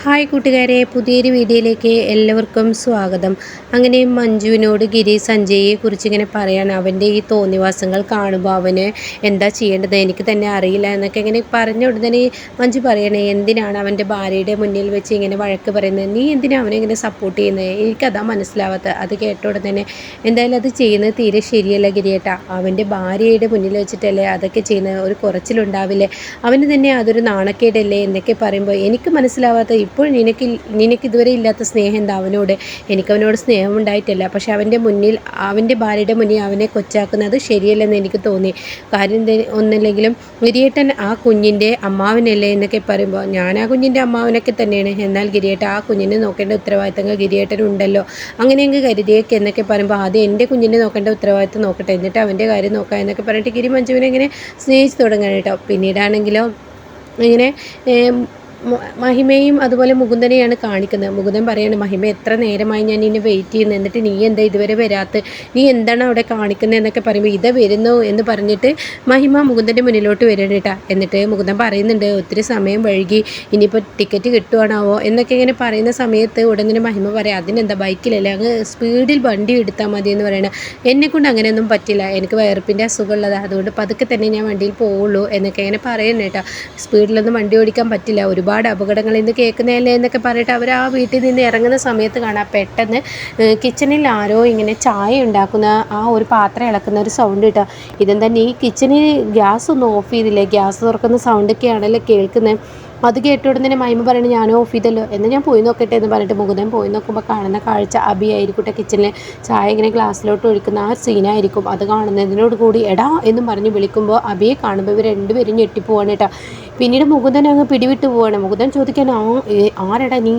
Hi കൂട്ടുകാരെ പുതിയൊരു വീഡിയോയിലേക്ക് എല്ലാവർക്കും സ്വാഗതം. അങ്ങനെ മഞ്ജുവിനോട് ഗിരി സഞ്ജയെ കുറിച്ച് ഇങ്ങനെ പറയാണ്. അവന്റെ ഈ തോന്നിവാസങ്ങൾ കാണുമ്പോൾ അവന് എന്താ ചെയ്യേണ്ടത്? എനിക്ക് തന്നെ അറിയില്ല എന്നൊക്കെ ഇങ്ങനെ പറഞ്ഞ ഉടനെ മഞ്ജു പറയണേ എന്തിനാണ് അവന്റെ ഭാര്യയുടെ മുന്നിൽ വെച്ച് ഇങ്ങനെ വഴക്ക് പറയുന്നത്? നീ എന്തിനാണ് അവനെ ഇങ്ങനെ സപ്പോർട്ട് ചെയ്യുന്നത്? എനിക്കതാ മനസ്സിലാവാത്തത്. അത് കേട്ട ഉടനെ എന്തായാലും അത് ചെയ്യുന്നത് തീരെ ശരിയല്ല ഗിരിയേട്ടാ. അവന്റെ ഭാര്യയുടെ മുന്നിൽ വെച്ചിട്ടല്ലേ അതൊക്കെ ചെയ്യുന്നത്? ഒരു കുറച്ചിലുണ്ടാവില്ലേ? അവന് തന്നെ അതൊരു നാണക്കേടല്ലേ? എന്നൊക്കെ പറയുമ്പോൾ എനിക്ക് മനസ്സിലാവാത്ത ഇപ്പോൾ നിനക്ക് നിനക്കിതുവരെ ഇല്ലാത്ത സ്നേഹം എന്താ? അവനോട് എനിക്കവനോട് സ്നേഹം ഉണ്ടായിട്ടില്ല. പക്ഷെ അവന്റെ മുന്നിൽ അവന്റെ ഭാര്യയുടെ മുന്നിൽ അവനെ കൊച്ചാക്കുന്നത് ശരിയല്ലെന്ന് എനിക്ക് തോന്നി. കാര്യം ഒന്നല്ലെങ്കിലും ഗിരിയേട്ടൻ ആ കുഞ്ഞിന്റെ അമ്മാവനല്ലേ എന്നൊക്കെ പറയുമ്പോൾ ഞാൻ ആ കുഞ്ഞിന്റെ അമ്മാവനൊക്കെ തന്നെയാണ്. എന്നാൽ ഗിരിയേട്ടൻ ആ കുഞ്ഞിനെ നോക്കേണ്ട ഉത്തരവാദിത്തങ്ങൾ ഗിരിയേട്ടനുണ്ടല്ലോ. അങ്ങനെയെങ്കിൽ കരുതിയേക്ക് എന്നൊക്കെ പറയുമ്പോൾ ആദ്യം എന്റെ കുഞ്ഞിനെ നോക്കേണ്ട ഉത്തരവാദിത്തം നോക്കട്ടെ. എന്നിട്ട് അവന്റെ കാര്യം നോക്കാം എന്നൊക്കെ പറഞ്ഞിട്ട് ഗിരി മഞ്ജുവിനെ ഇങ്ങനെ സ്നേഹിച്ച് തുടങ്ങാൻ കേട്ടോ. പിന്നീടാണെങ്കിലോ ഇങ്ങനെ മഹിമയും അതുപോലെ മുകുന്ദനെയാണ് കാണിക്കുന്നത്. മുകുന്ദൻ പറയാണ് മഹിമ എത്ര നേരമായി ഞാൻ ഇനി വെയിറ്റ് ചെയ്യുന്നു. എന്നിട്ട് നീ എന്താ ഇതുവരെ വരാത്ത നീ എന്താണ് അവിടെ കാണിക്കുന്നത്? എന്നൊക്കെ പറയുമ്പോൾ ഇതാ വരുന്നു എന്ന് പറഞ്ഞിട്ട് മഹിമ മുകുന്ദന്റെ മുന്നിലോട്ട് വരണം കേട്ടാ. എന്നിട്ട് മുകുന്ദൻ പറയുന്നുണ്ട് ഒത്തിരി സമയം വഴുകി ഇനിയിപ്പോൾ ടിക്കറ്റ് കിട്ടുവാണാവോ? എന്നൊക്കെ ഇങ്ങനെ പറയുന്ന സമയത്ത് ഉടനെ മഹിമ പറയാം അതിനെന്താ ബൈക്കിലല്ലേ? അങ്ങ് സ്പീഡിൽ വണ്ടി എടുത്താൽ മതി എന്ന് പറയണ. എന്നെക്കൊണ്ട് അങ്ങനെയൊന്നും പറ്റില്ല. എനിക്ക് വയർപ്പിന്റെ അസുഖമുള്ളതാണ് അതുകൊണ്ട് പതുക്കെ തന്നെ ഞാൻ വണ്ടിയിൽ പോവുള്ളൂ എന്നൊക്കെ ഇങ്ങനെ പറയുന്നേട്ടാ സ്പീഡിലൊന്നും വണ്ടി ഓടിക്കാൻ പറ്റില്ല. ഒരുപാട് അപകടങ്ങൾ ഇന്ന് കേൾക്കുന്നതല്ലേ എന്നൊക്കെ പറഞ്ഞിട്ട് അവർ ആ വീട്ടിൽ നിന്ന് ഇറങ്ങുന്ന സമയത്ത് കാണാം. പെട്ടെന്ന് കിച്ചണിൽ ആരോ ഇങ്ങനെ ചായ ഉണ്ടാക്കുന്ന ആ ഒരു പാത്രം ഇളക്കുന്ന ഒരു സൗണ്ട് കിട്ടുക ഇതെന്താ ഈ കിച്ചണിൽ ഗ്യാസ് ഒന്നും ഓഫ് ചെയ്തില്ലേ? ഗ്യാസ് തുറക്കുന്ന സൗണ്ടൊക്കെയാണല്ലോ കേൾക്കുന്നത് അത് കേട്ട ഉടനെ മൈമ പറയണത് ഞാൻ ഓഫ് ചെയ്തല്ലോ എന്ന് ഞാൻ പോയി നോക്കട്ടെ എന്ന് പറഞ്ഞിട്ട് മുകുന്ദൻ പോയി നോക്കുമ്പോൾ കാണുന്ന കാഴ്ച അബി ആയിരിക്കട്ടെ കിച്ചണിൽ ചായ ഇങ്ങനെ ഗ്ലാസ്സിലോട്ട് ഒഴിക്കുന്ന ആ സീനായിരിക്കും അത് കാണുന്നതിനോട് കൂടി എടാ എന്ന് പറഞ്ഞ് വിളിക്കുമ്പോൾ അബിയെ കാണുമ്പോൾ ഇവർ രണ്ടുപേരും ഞെട്ടിപ്പോവാണ് കേട്ടോ. പിന്നീട് മുകുന്ദൻ അങ്ങ് പിടിവിട്ട് പോവാണ്. മുകുന്ദൻ ചോദിക്കാൻ ആ ആരടാ നീ?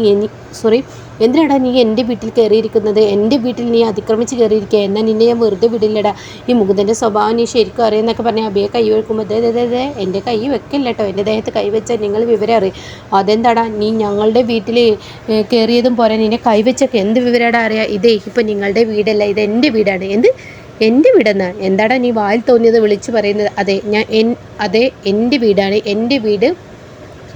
സോറി എന്തിനാടാ നീ എന്റെ വീട്ടിൽ കയറിയിരിക്കുന്നത്? എന്റെ വീട്ടിൽ നീ അതിക്രമിച്ച് കയറിയിരിക്കുക. എന്നാൽ നിന്നെ ഞാൻ വെറുതെ വിടില്ലടാ. ഈ മുകുന്ദന്റെ സ്വഭാവം നീ ശരിക്കും അറിയുന്നൊക്കെ പറഞ്ഞ് അബിയെ കൈ വെക്കുമ്പോൾ അതെ എന്റെ കൈ വെക്കില്ല കേട്ടോ എന്റെ ദേഹത്ത് കൈ വെച്ചാൽ നിങ്ങൾ വിവരം അറിയും. അതെന്താടാ? നീ ഞങ്ങളുടെ വീട്ടിൽ കയറിയതും പോരാ. നിന്നെ കൈ വെച്ചൊക്കെ എന്ത് വിവരടാ അറിയാം? ഇതേ ഇപ്പം നിങ്ങളുടെ വീടല്ല. ഇത് എന്റെ വീടാണ്. എന്ത്? എന്റെ വീടെന്ന്? എന്താടാ നീ വായിൽ തോന്നിയത് വിളിച്ചു പറയുന്നത്? അതെ ഞാൻ അതെ എന്റെ വീടാണ്. എന്റെ വീട്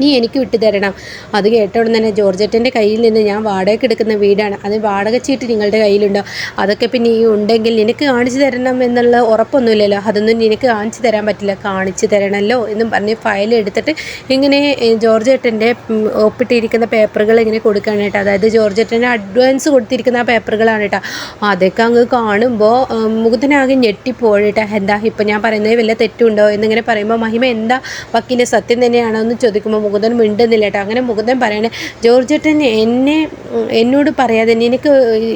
നീ എനിക്ക് വിട്ടു തരണം. അത് കേട്ടോടെ തന്നെ ജോർജറ്റിന്റെ കയ്യിൽ നിന്ന് ഞാൻ വാടകയ്ക്ക് എടുക്കുന്ന വീടാണ്. അത് വാടക ചീട്ട് നിങ്ങളുടെ കയ്യിലുണ്ടോ? അതൊക്കെ പിന്നെ ഈ ഉണ്ടെങ്കിൽ നിനക്ക് കാണിച്ചു തരണം എന്നുള്ള ഉറപ്പൊന്നുമില്ലല്ലോ. അതൊന്നും നിനക്ക് കാണിച്ചു തരാൻ പറ്റില്ല. കാണിച്ചു തരണമല്ലോ എന്നും പറഞ്ഞ് ഫയൽ എടുത്തിട്ട് ഇങ്ങനെ ജോർജേട്ടന്റെ ഒപ്പിട്ടിരിക്കുന്ന പേപ്പറുകൾ ഇങ്ങനെ കൊടുക്കുകയാണ് കേട്ടോ. അതായത് ജോർജേട്ടന്റെ അഡ്വാൻസ് കൊടുത്തിരിക്കുന്ന ആ പേപ്പറുകളാണ് കേട്ടോ. അതൊക്കെ അങ്ങ് കാണുമ്പോൾ മുകുന്ദനാകെ ഞെട്ടിപ്പോയി കേട്ടോ. എന്താ ഇപ്പം ഞാൻ പറയുന്നത് വല്ല തെറ്റുണ്ടോ എന്നിങ്ങനെ പറയുമ്പോൾ മഹിമ എന്താ വക്കീലെ സത്യം തന്നെയാണോ എന്ന് ചോദിക്കുമ്പോൾ മുകുന്ദൻ മിണ്ടുന്നില്ല കേട്ടോ. അങ്ങനെ മുകുന്ദൻ പറയണേ ജോർജേട്ടൻ എന്നെ എന്നോട് പറയാതെ നിനക്ക്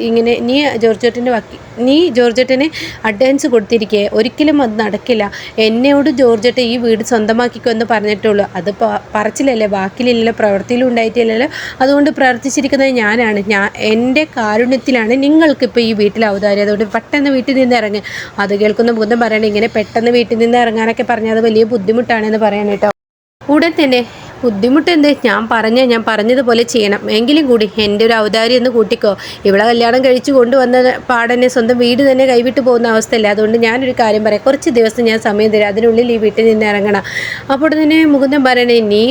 ഇങ്ങനെ നീ ജോർജേട്ടന്റെ വക്കി നീ ജോർജേട്ടന് അഡ്വാൻസ് കൊടുത്തിരിക്കേ. ഒരിക്കലും അത് നടക്കില്ല. എന്നോട് ജോർജേട്ടൻ ഈ വീട് സ്വന്തമാക്കിക്കോ എന്ന് പറഞ്ഞിട്ടുള്ളൂ. അത് പറച്ചിലല്ലേ? വാക്കിലില്ലല്ലോ പ്രവൃത്തിയിലും ഉണ്ടായിട്ടില്ലല്ലോ. അതുകൊണ്ട് പ്രവർത്തിച്ചിരിക്കുന്നത് ഞാനാണ്. ഞാൻ എന്റെ കാരുണ്യത്തിലാണ് നിങ്ങൾക്കിപ്പോൾ ഈ വീട്ടിൽ ഔദാര്യം. അതുകൊണ്ട് പെട്ടെന്ന് വീട്ടിൽ നിന്ന് ഇറങ്ങി. അത് കേൾക്കുന്ന ബുദ്ധം പറയണേ ഇങ്ങനെ പെട്ടെന്ന് വീട്ടിൽ നിന്ന് ഇറങ്ങാനൊക്കെ പറഞ്ഞാൽ അത് വലിയ ബുദ്ധിമുട്ടാണെന്ന് പറയണേട്ടോ ഉടൻ തന്നെ ബുദ്ധിമുട്ട് എന്ത് ഞാൻ പറഞ്ഞ ഞാൻ പറഞ്ഞതുപോലെ ചെയ്യണം. എങ്കിലും കൂടി എന്റെ ഒരു ഔദാര്യം എന്ന് കൂട്ടിക്കോ. ഇവിടെ കല്യാണം കഴിച്ചു കൊണ്ടുവന്ന പാടനെ സ്വന്തം വീട് തന്നെ കൈവിട്ട് പോകുന്ന അവസ്ഥയല്ല. അതുകൊണ്ട് ഞാനൊരു കാര്യം പറയാം. കുറച്ച് ദിവസം ഞാൻ സമയം തരാം. അതിനുള്ളിൽ ഈ വീട്ടിൽ നിന്ന് ഇറങ്ങണം. അപ്പോൾ തന്നെ മുകുന്ദൻ പറയണേ നീ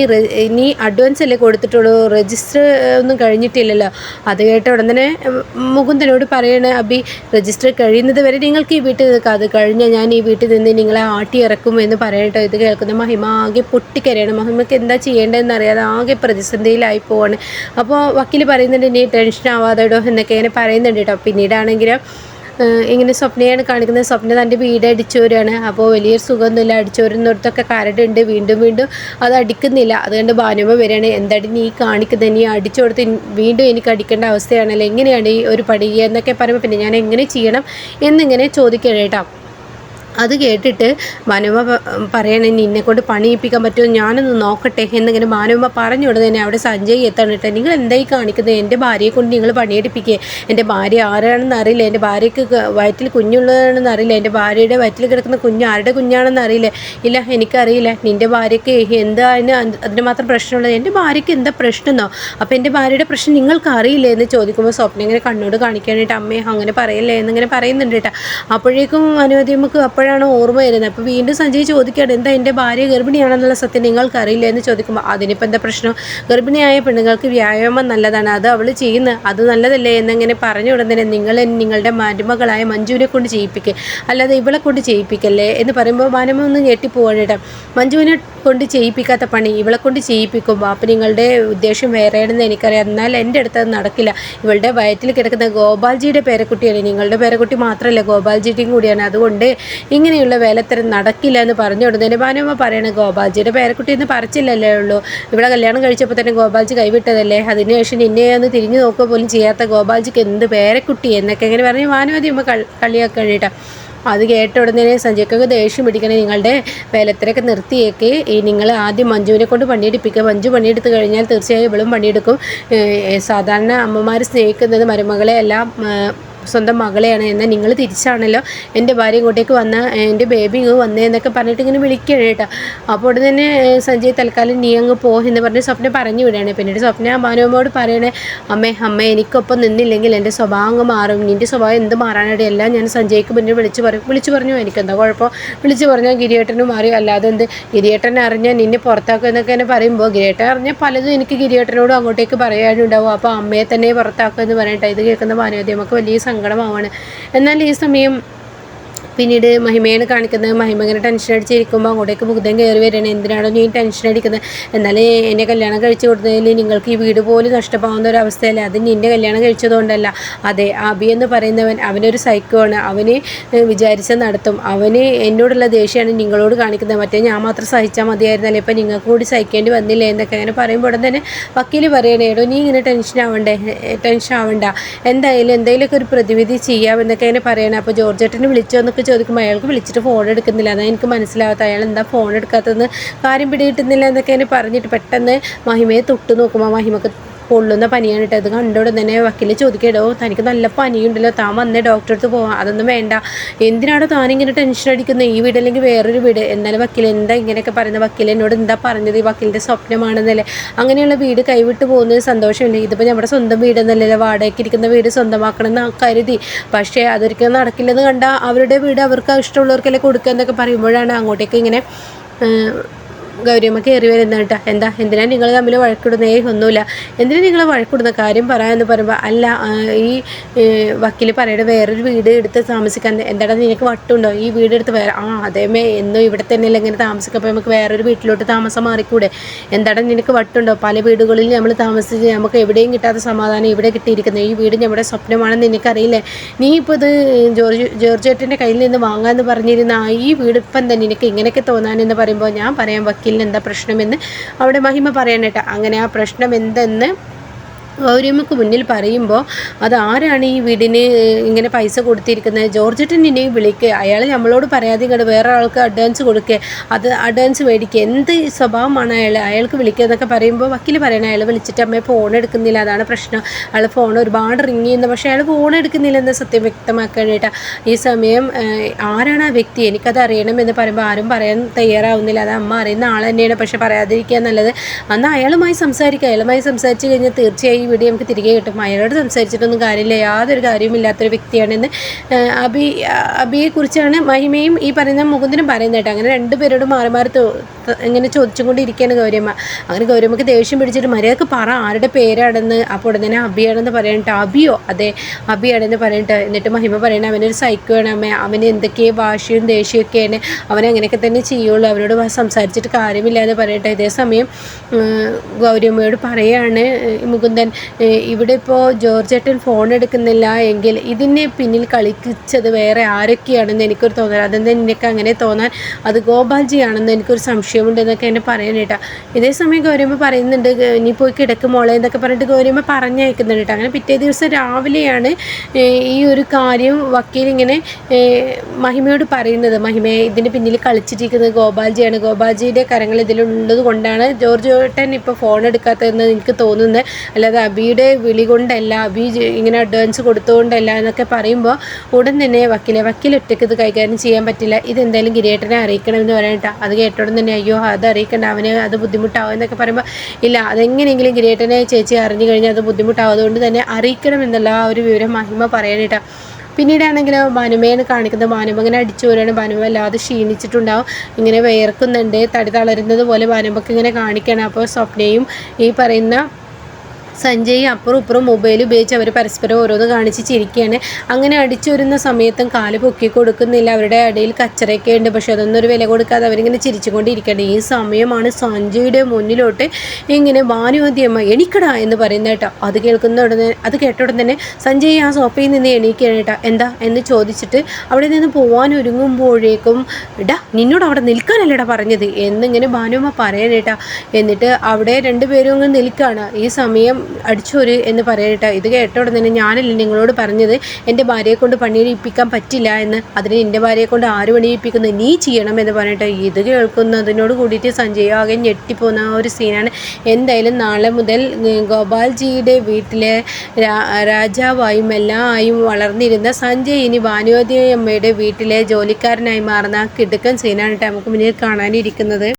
നീ അഡ്വാൻസ് അല്ലേ കൊടുത്തിട്ടുള്ളൂ? രജിസ്റ്റർ ഒന്നും കഴിഞ്ഞിട്ടില്ലല്ലോ. അത് കേട്ട ഉടൻ തന്നെ മുകുന്ദനോട് പറയണേ അബി രജിസ്റ്റർ കഴിയുന്നത് വരെ നിങ്ങൾക്ക് ഈ വീട്ടിൽ നിൽക്കാം. അത് കഴിഞ്ഞാൽ ഞാൻ ഈ വീട്ടിൽ നിന്ന് നിങ്ങളെ ആട്ടി ഇറക്കും എന്ന് പറയട്ടോ ഇത് കേൾക്കുന്ന മഹിമ ആകെ പൊട്ടിക്കരയാണ്. മഹിമയ്ക്ക് എന്താ ചെയ്യേണ്ടതെന്ന് അറിയാതെ ആകെ പ്രതിസന്ധിയിലായി പോവാണ്. അപ്പോൾ വക്കീൽ പറയുന്നുണ്ട് നീ ടെൻഷൻ ആവാതെടോ എന്നൊക്കെ ഇങ്ങനെ പറയുന്നുണ്ട് കേട്ടോ. പിന്നീടാണെങ്കിൽ ഇങ്ങനെ സ്വപ്നയാണ് കാണിക്കുന്നത്. സ്വപ്ന തന്റെ വീട് അടിച്ചോരാണ് അപ്പോൾ വലിയൊരു സുഖമൊന്നുമില്ല. അടിച്ചോരുന്നിടത്തൊക്കെ കരടുണ്ട്. വീണ്ടും വീണ്ടും അത് അടിക്കുന്നില്ല. അതുകൊണ്ട് ഭാനുമ വരികയാണ്. എന്താടി നീ കാണിക്കുന്നത്? നീ അടിച്ചു കൊടുത്ത് വീണ്ടും എനിക്ക് അടിക്കേണ്ട അവസ്ഥയാണല്ലോ. എങ്ങനെയാണ് ഈ ഒരു പടി എന്നൊക്കെ പറയുമ്പോൾ പിന്നെ ഞാൻ എങ്ങനെ ചെയ്യണം? എന്നിങ്ങനെ ചോദിക്കണം കേട്ടോ. അത് കേട്ടിട്ട് ഭാനുമ പറയണ നിന്നെ കൊണ്ട് പണിയിപ്പിക്കാൻ പറ്റുമോ? ഞാനൊന്ന് നോക്കട്ടെ. എന്നിങ്ങനെ ഭാനുമ പറഞ്ഞു തന്നെ അവിടെ സഞ്ജയ് എത്തണിട്ട് നിങ്ങൾ എന്തായി കാണിക്കുന്നത്? എന്റെ ഭാര്യയെ കൊണ്ട് നിങ്ങൾ പണിയെടുപ്പിക്കുക എന്റെ ഭാര്യ ആരാണെന്ന് അറിയില്ല. എന്റെ ഭാര്യയ്ക്ക് വയറ്റിൽ കുഞ്ഞുള്ളതാണെന്ന് അറിയില്ല. എന്റെ ഭാര്യയുടെ വയറ്റിൽ കിടക്കുന്ന കുഞ്ഞ് ആരുടെ കുഞ്ഞാണെന്ന് അറിയില്ല. ഇല്ല എനിക്കറിയില്ല. നിന്റെ ഭാര്യയ്ക്ക് എന്താ അതിന് അത് അതിന് മാത്രം പ്രശ്നമുള്ളത്? എന്റെ ഭാര്യയ്ക്ക് എന്താ പ്രശ്നമെന്നോ? അപ്പോൾ എന്റെ ഭാര്യയുടെ പ്രശ്നം നിങ്ങൾക്ക് അറിയില്ലേ? എന്ന് ചോദിക്കുമ്പോൾ സ്വപ്നം ഇങ്ങനെ കണ്ണോട് കാണിക്കാനായിട്ട് അമ്മയെ അങ്ങനെ പറയല്ലേ? എന്നിങ്ങനെ പറയുന്നുണ്ട് കേട്ടോ. അപ്പോഴേക്കും അനുമതി നമുക്ക് അപ്പോൾ അപ്പോഴാണ് ഓർമ്മ വരുന്നത്. അപ്പോൾ വീണ്ടും സഞ്ജയ് ചോദിക്കുകയാണ് എന്താ എന്റെ ഭാര്യ ഗർഭിണിയാണെന്നുള്ള സത്യം നിങ്ങൾക്കറിയില്ല? എന്ന് ചോദിക്കുമ്പോൾ അതിനിപ്പോൾ എന്താ പ്രശ്നം? ഗർഭിണിയായ പെണ്ണുങ്ങൾക്ക് വ്യായാമം നല്ലതാണ്. അത് അവൾ ചെയ്യുന്നത് അത് നല്ലതല്ലേ? എന്നിങ്ങനെ പറഞ്ഞു ഉടനെ നിങ്ങൾ നിങ്ങളുടെ മരുമകളായ മഞ്ജുവിനെ കൊണ്ട് ചെയ്യിപ്പിക്കുക അല്ലാതെ ഇവളെ കൊണ്ട് ചെയ്യിപ്പിക്കല്ലേ? എന്ന് പറയുമ്പോൾ മാനമ ഒന്ന് ഞെട്ടിപ്പോവാണ് മഞ്ജുവിനെ കൊണ്ട് ചെയ്യിപ്പിക്കാത്ത പണി ഇവളെ കൊണ്ട് ചെയ്യിപ്പിക്കുമ്പോൾ അപ്പം നിങ്ങളുടെ ഉദ്ദേശം വേറെയാണെന്ന് എനിക്കറിയാം. എന്നാൽ എന്റെ അടുത്ത് അത് നടക്കില്ല. ഇവളുടെ വയറ്റിൽ കിടക്കുന്ന ഗോപാൽജിയുടെ പേരക്കുട്ടിയാണ്. നിങ്ങളുടെ പേരക്കുട്ടി മാത്രമല്ല ഗോപാൽജിയുടെയും കൂടിയാണ്. അതുകൊണ്ട് ഇങ്ങനെയുള്ള വേലത്തരം നടക്കില്ല എന്ന് പറഞ്ഞു ഉടനെ ഭാനുമ്മ പറയണ ഗോപാൽജിയുടെ പേരക്കുട്ടി എന്ന് പറിച്ചില്ലല്ലേ ഉള്ളൂ. ഇവിടെ കല്യാണം കഴിച്ചപ്പോൾ തന്നെ ഗോപാൽജി കൈവിട്ടതല്ലേ? അതിനുശേഷം നിന്നെ ഒന്ന് തിരിഞ്ഞു നോക്കുക പോലും ചെയ്യാത്ത ഗോപാൽജിക്ക് എന്ത് പേരക്കുട്ടി എന്നൊക്കെ ഇങ്ങനെ പറഞ്ഞ് ഭാനുമതി ഉമ്മ കളിയാക്കാൻ വേണ്ടിയിട്ടാണ് അത് കേട്ട ഉടനെ സഞ്ജയ്ക്കൊക്കെ ദേഷ്യം പിടിക്കണേ. നിങ്ങളുടെ വേലത്തിലൊക്കെ നിർത്തിയേക്ക്. ഈ നിങ്ങൾ ആദ്യം മഞ്ജുവിനെ കൊണ്ട് പണിയെടുപ്പിക്കുക. മഞ്ജു പണിയെടുത്ത് കഴിഞ്ഞാൽ തീർച്ചയായും ഇവളും പണിയെടുക്കും. സാധാരണ അമ്മമാർ സ്നേഹിക്കുന്നത് മരുമകളെ എല്ലാം സ്വന്തം മകളെയാണ് എന്നാൽ നിങ്ങൾ തിരിച്ചാണല്ലോ എന്റെ ഭാര്യ ഇങ്ങോട്ടേക്ക് വന്ന എന്റെ ബേബി ഇങ്ങ് വന്നേ എന്നൊക്കെ പറഞ്ഞിട്ട് ഇങ്ങനെ വിളിക്കുകയാണ് കേട്ടോ. അപ്പോൾ ഉടനെ തന്നെ സഞ്ജയ് തൽക്കാലം നീ അങ്ങ് പോ പറഞ്ഞ് സ്വപ്നം പറഞ്ഞു വിടുകയാണ്. പിന്നീട് സ്വപ്ന മാനവമോട് പറയണേ അമ്മേ അമ്മ എനിക്കൊപ്പം നിന്നില്ലെങ്കിൽ എന്റെ സ്വഭാവം അങ്ങ് മാറും. നിന്റെ സ്വഭാവം എന്ത് മാറാനായിട്ട് എല്ലാം ഞാൻ സഞ്ജയ്ക്ക് മുന്നിൽ വിളിച്ച് പറയും. വിളിച്ച് പറഞ്ഞു എനിക്കെന്താ കുഴപ്പം? വിളിച്ച് പറഞ്ഞാൽ ഗിരിയേട്ടനും മാറി. അല്ലാതെ എന്ത്? ഗിരിയേട്ടൻ അറിഞ്ഞാൽ നിന്നെ പുറത്താക്കും എന്നൊക്കെ എന്നെ പറയുമ്പോൾ ഗിരിയേട്ടൻ അറിഞ്ഞാൽ പലതും എനിക്ക് ഗിരിയേട്ടനോട് അങ്ങോട്ടേക്ക് പറയാനുണ്ടാവും. അപ്പോൾ അമ്മയെ തന്നെ പുറത്താക്കുമെന്ന് പറഞ്ഞിട്ട് ഇത് കേൾക്കുന്ന ഭാനുവതി നമുക്ക് വലിയ സങ്കടമാവാണ്. എന്നാൽ ഈ സമയം പിന്നീട് മഹിമയാണ് കാണിക്കുന്നത്. മഹിമ ഇങ്ങനെ ടെൻഷൻ അടിച്ചിരിക്കുമ്പോൾ അങ്ങോട്ടേക്ക് മുഗ്ധം കയറി വരികയാണ്. എന്തിനാണോ നീ ടെൻഷൻ അടിക്കുന്നത്? എന്നാലേ എന്നെ കല്യാണം കഴിച്ചു കൊടുത്തതിൽ നിങ്ങൾക്ക് ഈ വീട് പോലും നഷ്ടമാവുന്ന ഒരു അവസ്ഥയല്ല? അത് നിന്റെ കല്യാണം കഴിച്ചതുകൊണ്ടല്ല. അതെ അബി എന്ന് പറയുന്നവൻ അവനൊരു സൈക്കോ ആണ്. അവന് വിചാരിച്ച നടത്തും. അവന് എന്നോടുള്ള ദേഷ്യമാണ് നിങ്ങളോട് കാണിക്കുന്നത്. മറ്റേ ഞാൻ മാത്രം സഹിച്ചാൽ മതിയായിരുന്നല്ലേ? ഇപ്പം നിങ്ങൾക്ക് കൂടി സഹിക്കേണ്ടി വന്നില്ലേ? എന്നൊക്കെ അങ്ങനെ പറയുമ്പോൾ തന്നെ വക്കീൽ പറയണേ എടോ നീ ഇങ്ങനെ ടെൻഷൻ ആവണ്ടേ? ടെൻഷൻ ആവണ്ട. എന്തായാലും എന്തെങ്കിലുമൊക്കെ ഒരു പ്രതിവിധി ചെയ്യാമെന്നൊക്കെ അങ്ങനെ പറയണേ. അപ്പോൾ ജോർജേട്ടനെ വിളിച്ചോ എന്നൊക്കെ ചോദിക്കുമ്പോൾ അയാൾക്ക് വിളിച്ചിട്ട് ഫോൺ എടുക്കുന്നില്ല. അതാണ് എനിക്ക് മനസ്സിലാവാത്ത. അയാൾ എന്താ ഫോൺ എടുക്കാത്തതെന്ന് കാര്യം പിടികിട്ടുന്നില്ല എന്നൊക്കെ എന്നെ പറഞ്ഞിട്ട് പെട്ടെന്ന് മഹിമയെ തൊട്ട് നോക്കുമ്പോൾ മഹിമക്ക് പൊള്ളുന്ന പനിയാണ് കേട്ടോ. അത് കണ്ടോടെ തന്നെ വക്കീൽ ചോദിക്കേടോ തനിക്ക് നല്ല പനിയുണ്ടല്ലോ താൻ വന്നേ ഡോക്ടറെ അടുത്ത് പോവാം. അതൊന്നും വേണ്ട. എന്തിനാണോ താൻ ഇങ്ങനെ ടെൻഷൻ അടിക്കുന്നത് ഈ വീട് അല്ലെങ്കിൽ വേറൊരു വീട്. എന്നാലും വക്കീൽ എന്താ ഇങ്ങനെയൊക്കെ പറയുന്നത്? വക്കീൽ എന്നോട് എന്താ പറഞ്ഞത്? ഈ വക്കീലിന്റെ സ്വപ്നമാണെന്നല്ലേ. അങ്ങനെയുള്ള വീട് കൈവിട്ട് പോകുന്നത് സന്തോഷമില്ല? ഇതിപ്പോൾ നമ്മുടെ സ്വന്തം വീടെന്നല്ലേ വാടകയ്ക്ക് ഇരിക്കുന്ന വീട് സ്വന്തമാക്കണം എന്ന് കരുതി. പക്ഷേ അതൊരിക്കലും നടക്കില്ലെന്ന് കണ്ടാൽ അവരുടെ വീട് അവർക്ക് ഇഷ്ടമുള്ളവർക്കല്ലേ കൊടുക്കുക എന്നൊക്കെ പറയുമ്പോഴാണ് അങ്ങോട്ടേക്ക് ഇങ്ങനെ ഗൗരിയമ്മ കയറി വരുന്ന കേട്ടോ. എന്താ? എന്തിനാണ് നിങ്ങൾ തമ്മിൽ വഴക്കിടുന്നേ? ഒന്നുമില്ല. എന്തിനാണ് നിങ്ങൾ വഴക്കിടുന്ന? കാര്യം പറയാമെന്ന് പറയുമ്പോൾ അല്ല ഈ വക്കീൽ പറയുടെ വേറൊരു വീട് എടുത്ത് താമസിക്കാൻ എന്താടാ നിനക്ക് വട്ടുണ്ടോ? ഈ വീട് എടുത്ത് വേറെ ആ അതേമേ എന്നും ഇവിടെ തന്നെയല്ല ഇങ്ങനെ താമസിക്കപ്പോൾ നമുക്ക് വേറൊരു വീട്ടിലോട്ട് താമസം മാറിക്കൂടെ? എന്താടാ നിനക്ക് വട്ടുണ്ടോ? പല വീടുകളിൽ നമ്മൾ താമസിച്ച് നമുക്ക് എവിടെയും കിട്ടാത്ത സമാധാനം ഇവിടെ കിട്ടിയിരിക്കുന്നത് ഈ വീട് നമ്മുടെ സ്വപ്നമാണെന്ന് നിനക്കറിയില്ലേ? നീ ഇപ്പോൾ ഇത് ജോർജ് ജോർജേട്ടന്റെ കയ്യിൽ നിന്ന് വാങ്ങാമെന്ന് പറഞ്ഞിരുന്ന ഈ വീട് ഇപ്പം തന്നെ നിനക്ക് ഇങ്ങനെയൊക്കെ തോന്നാനെന്ന് പറയുമ്പോൾ ഞാൻ പറയാം വക്കീൽ വക്കീലിന് എന്താ പ്രശ്നമെന്ന് അവിടെ മഹിമ പറയണേട്ട. അങ്ങനെ ആ പ്രശ്നം എന്തെന്ന് ഗൗരിയമ്മക്ക് മുന്നിൽ പറയുമ്പോൾ അത് ആരാണ് ഈ വീടിന് ഇങ്ങനെ പൈസ കൊടുത്തിരിക്കുന്നത് ജോർജറ്റൻ ഇനിയും വിളിക്കുക അയാൾ നമ്മളോട് പറയാതെ ഇങ്ങോട്ട് വേറെ ആൾക്ക് അഡ്വാൻസ് കൊടുക്കുക അത് അഡ്വാൻസ് മേടിക്കുക എന്ത് സ്വഭാവമാണ് അയാൾ അയാൾക്ക് വിളിക്കുക എന്നൊക്കെ പറയുമ്പോൾ വക്കീൽ പറയണേ അയാൾ വിളിച്ചിട്ട് അമ്മയെ ഫോൺ എടുക്കുന്നില്ല. അതാണ് പ്രശ്നം. അയാൾ ഫോൺ ഒരുപാട് റിങ് ചെയ്യുന്നു. പക്ഷേ അയാൾ ഫോൺ എടുക്കുന്നില്ല എന്ന് സത്യം വ്യക്തമാക്കാനായിട്ട്. ഈ സമയം ആരാണ് ആ വ്യക്തി? എനിക്കത് അറിയണം എന്ന് പറയുമ്പോൾ ആരും പറയാൻ തയ്യാറാവുന്നില്ല. അത് അമ്മ അറിയുന്ന ആൾ തന്നെയാണ്. പക്ഷേ പറയാതിരിക്കുക എന്നുള്ളത് അന്ന് അയാളുമായി സംസാരിക്കുക അയാളുമായി സംസാരിച്ച് കഴിഞ്ഞാൽ തീർച്ചയായും വീഡിയോ നമുക്ക് തിരികെ കിട്ടും. അയാളോട് സംസാരിച്ചിട്ടൊന്നും കാര്യമില്ല. യാതൊരു കാര്യവുമില്ലാത്തൊരു വ്യക്തിയാണെന്ന് അബി അബിയെക്കുറിച്ചാണ് മഹിമയും ഈ പറയുന്ന മുകുന്ദനും പറയുന്നത് കേട്ടോ. അങ്ങനെ രണ്ടുപേരോട് മാറി മാറി ഇങ്ങനെ ചോദിച്ചുകൊണ്ടിരിക്കുകയാണ് ഗൗരിയമ്മ. അങ്ങനെ ഗൗരിയമ്മക്ക് ദേഷ്യം പിടിച്ചിട്ട് മര്യാദയ്ക്ക് പറ ആരുടെ പേരാണെന്ന് അപ്പോൾ ഉടനെ അബിയാണെന്ന് പറയണ്ട അബിയോ? അതെ അബിയാണെന്ന് പറയണ്ട എന്നിട്ട് മഹിമ പറയണ അവനൊരു സൈക്കോയാണ് അമ്മ. അവന് എന്തൊക്കെയോ ഭാഷയും ദേഷ്യമൊക്കെയാണ് അവനെ അങ്ങനെയൊക്കെ തന്നെ ചെയ്യുള്ളൂ. അവനോട് സംസാരിച്ചിട്ട് കാര്യമില്ല എന്ന് പറയട്ടെ ഇതേസമയം ഗൗരിയമ്മയോട് പറയാണ് മുകുന്ദൻ ഇവിടെ ഇപ്പോൾ ജോർജേട്ടൻ ഫോൺ എടുക്കുന്നില്ല എങ്കിൽ ഇതിനെ പിന്നിൽ കളിച്ചത് വേറെ ആരൊക്കെയാണെന്ന് എനിക്കൊരു തോന്നൽ. അതെന്താ നിനക്ക് അങ്ങനെ തോന്നാൻ? അത് ഗോപാൽജിയാണെന്ന് എനിക്കൊരു സംശയമുണ്ട് എന്നൊക്കെ എന്നെ പറയാൻ കേട്ടോ. ഇതേ സമയം ഗൗരമ്മ പറയുന്നുണ്ട് നീ പോയി കിടക്ക് മോളെ എന്നൊക്കെ പറഞ്ഞിട്ട് ഗൗരമ്മ പറഞ്ഞയക്കുന്നുണ്ട് കേട്ടോ. അങ്ങനെ പിറ്റേ ദിവസം രാവിലെയാണ് ഈ ഒരു കാര്യം വക്കീൽ ഇങ്ങനെ മഹിമയോട് പറയുന്നത്. മഹിമയെ ഇതിന്റെ പിന്നിൽ കളിച്ചിരിക്കുന്നത് ഗോപാൽജിയാണ്. ഗോപാൽജിയുടെ കരങ്ങൾ ഇതിലുള്ളത് കൊണ്ടാണ് ജോർജ് ഏട്ടൻ ഇപ്പോൾ ഫോൺ എടുക്കാത്തതെന്ന് എനിക്ക് തോന്നുന്നത് അല്ലാതെ അബിയുടെ വിളി കൊണ്ടല്ല അബി ഇങ്ങനെ അഡ്വാൻസ് കൊടുത്തുകൊണ്ടല്ല എന്നൊക്കെ പറയുമ്പോൾ ഉടൻ തന്നെ വക്കീലെ വക്കീൽ ഒറ്റയ്ക്ക് ഇത് കൈകാര്യം ചെയ്യാൻ പറ്റില്ല. ഇതെന്തായാലും ഗിരിയേട്ടനെ അറിയിക്കണമെന്ന് പറയാനിട്ടാ അത് കേട്ടോടെ തന്നെ അയ്യോ അത് അറിയിക്കണ്ട അവന് അത് ബുദ്ധിമുട്ടാവും എന്നൊക്കെ പറയുമ്പോൾ ഇല്ല അതെങ്ങനെയെങ്കിലും ഗ്രേറ്റനെ ചേച്ചി അറിഞ്ഞു കഴിഞ്ഞാൽ അത് ബുദ്ധിമുട്ടാവും. അതുകൊണ്ട് തന്നെ അറിയിക്കണം എന്നുള്ള ആ ഒരു വിവരം മഹിമ പറയാനായിട്ടാണ് പിന്നീടാണെങ്കിൽ മനുമേനെ കാണിക്കുന്നത് മാനുമ ഇങ്ങനെ അടിച്ചു വരികയാണ് മനുമ വല്ലാതെ ക്ഷീണിച്ചിട്ടുണ്ടാവും. ഇങ്ങനെ വേർക്കുന്നുണ്ട് തടി തളരുന്നത് പോലെ ഭാനുമക്ക് ഇങ്ങനെ കാണിക്കണം. അപ്പോൾ സ്വപ്നയും ഈ പറയുന്ന സഞ്ജയ് അപ്പുറം ഇപ്പുറം മൊബൈൽ ഉപയോഗിച്ച് അവർ പരസ്പരം ഓരോന്ന് കാണിച്ച് ചിരിക്കുകയാണ്. അങ്ങനെ അടിച്ചു വരുന്ന സമയത്തും കാൽ പൊക്കി കൊടുക്കുന്നില്ല. അവരുടെ ഇടയിൽ കച്ചറയൊക്കെ ഉണ്ട്. പക്ഷെ അതൊന്നും ഒരു വില കൊടുക്കാതെ അവരിങ്ങനെ ചിരിച്ചുകൊണ്ടിരിക്കുകയാണ്. ഈ സമയമാണ് സഞ്ജയുടെ മുന്നിലോട്ട് ഇങ്ങനെ ഭാനുമതിയമ്മ എണീക്കടാ എന്ന് പറയുന്ന കേട്ടോ. അത് കേൾക്കുന്ന ഉടനെ അത് കേട്ട ഉടൻ തന്നെ സഞ്ജയ് ആ സോഫയിൽ നിന്ന് എണീക്കുകയാണ് കേട്ടോ. എന്താ എന്ന് ചോദിച്ചിട്ട് അവിടെ നിന്ന് പോവാൻ ഒരുങ്ങുമ്പോഴേക്കും ഇടാ നിന്നോട് അവിടെ നിൽക്കാനല്ലടാ പറഞ്ഞത്? എന്നിങ്ങനെ ഭാനുമ്മ പറയാനേട്ടാ എന്നിട്ട് അവിടെ രണ്ടുപേരും അങ്ങ് നിൽക്കുകയാണ്. ഈ സമയം അടിച്ചോര് എന്ന് പറയട്ടെ. ഇത് കേട്ട ഉടനെ ഞാനല്ലേ നിങ്ങളോട് പറഞ്ഞത്? എന്റെ ഭാര്യയെ കൊണ്ട് പണിയിപ്പിക്കാൻ പറ്റില്ല എന്ന്. അതിന് എന്റെ ഭാര്യയെ കൊണ്ട് ആര് പണിയിപ്പിക്കുന്നു നീ ചെയ്യണം എന്ന് പറഞ്ഞിട്ട് ഇത് കേൾക്കുന്നതിനോട് കൂടിയിട്ട് സഞ്ജയ് ആകെ ഞെട്ടിപ്പോകുന്ന ഒരു സീനാണ് എന്തായാലും നാളെ മുതൽ ഗോപാൽജിയുടെ വീട്ടിലെ രാജാവായും എല്ലാം ആയും വളർന്നിരുന്ന സഞ്ജയ് ഇനി ഭാനുവതി അമ്മയുടെ വീട്ടിലെ ജോലിക്കാരനായി മാറുന്ന കിടുക്കൻ സീനാണ് നമുക്ക് മുന്നിൽ കാണാനിരിക്കുന്നത്.